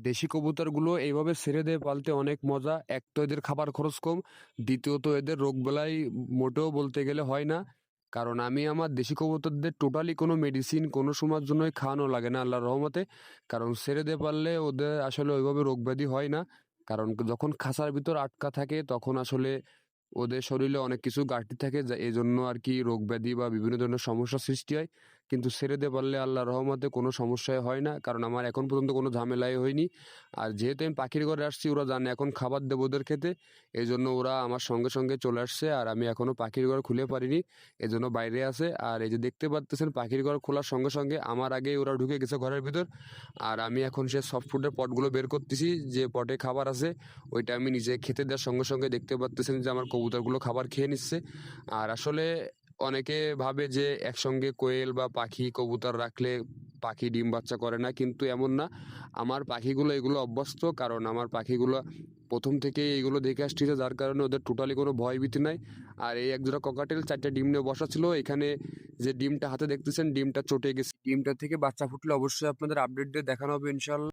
দেশি কবুতরগুলো এইভাবে ছেড়ে দিয়ে পালতে অনেক মজা। এক তো এদের খাবার খরচ কম, দ্বিতীয়ত এদের রোগবেলায় মোটেও বলতে গেলে হয় না। কারণ আমি আমার দেশি কবুতরদের টোটালি কোনো মেডিসিন কোনো সময়ের জন্যই খাওয়ানো লাগে না আল্লাহর রহমতে। কারণ ছেড়ে দিয়ে পারলে ওদের আসলে ওইভাবে রোগ ব্যাধি হয় না। কারণ যখন খাঁচার ভিতর আটকা থাকে, তখন আসলে ওদের শরীরে অনেক কিছু ঘাটতি থাকে এই জন্য আর কি রোগ ব্যাধি বা বিভিন্ন ধরনের সমস্যার সৃষ্টি হয়। কিন্তু ছেড়ে দিয়ে পারলে আল্লাহ রহমতে কোনো সমস্যাই হয় না। কারণ আমার এখন পর্যন্ত কোনো ঝামেলাই হয়নি। আর যেহেতু আমি পাখির ঘরে আসছি, ওরা জানে এখন খাবার দেবো ওদের খেতে। এই জন্য ওরা আমার সঙ্গে সঙ্গে চলে আসছে আর আমি এখনও পাখির ঘর খুলে পারিনি। এই জন্য বাইরে আছে। আর এই যে দেখতে পাচ্তেছেন পাখির ঘর খোলার সঙ্গে সঙ্গে আমার আগেই ওরা ঢুকে গেছে ঘরের ভিতর। আর আমি এখন সে সফট ফুডের পটগুলো বের করতেছি, যে পটে খাবার আছে, ওইটা আমি নিজে খেতে দেওয়ার সঙ্গে সঙ্গে দেখতে পাচ্তেছেন যে আমার কবুতরগুলো খাবার খেয়ে নিচ্ছে। আর আসলে অনেকে ভাবে যে একসঙ্গে কোয়েল বা পাখি কবুতর রাখলে পাখি ডিম বাচ্চা করে না, কিন্তু এমন না। আমার পাখিগুলো এগুলো অভ্যস্ত, কারণ আমার পাখিগুলো প্রথম থেকে এইগুলো দেখে আসতেছে যার কারণে ওদের টোটালি কোনো ভয় ভীতি নাই। আর এই একজোড়া ককাটেল চারটা ডিম নিয়ে বসা ছিল, এখানে যে ডিমটা হাতে দেখতেছেন, ডিমটা চটে গেছে। ডিমটা থেকে বাচ্চা ফুটলে অবশ্যই আপনাদের আপডেট দিয়ে দেখানো হবে ইনশাল্লাহ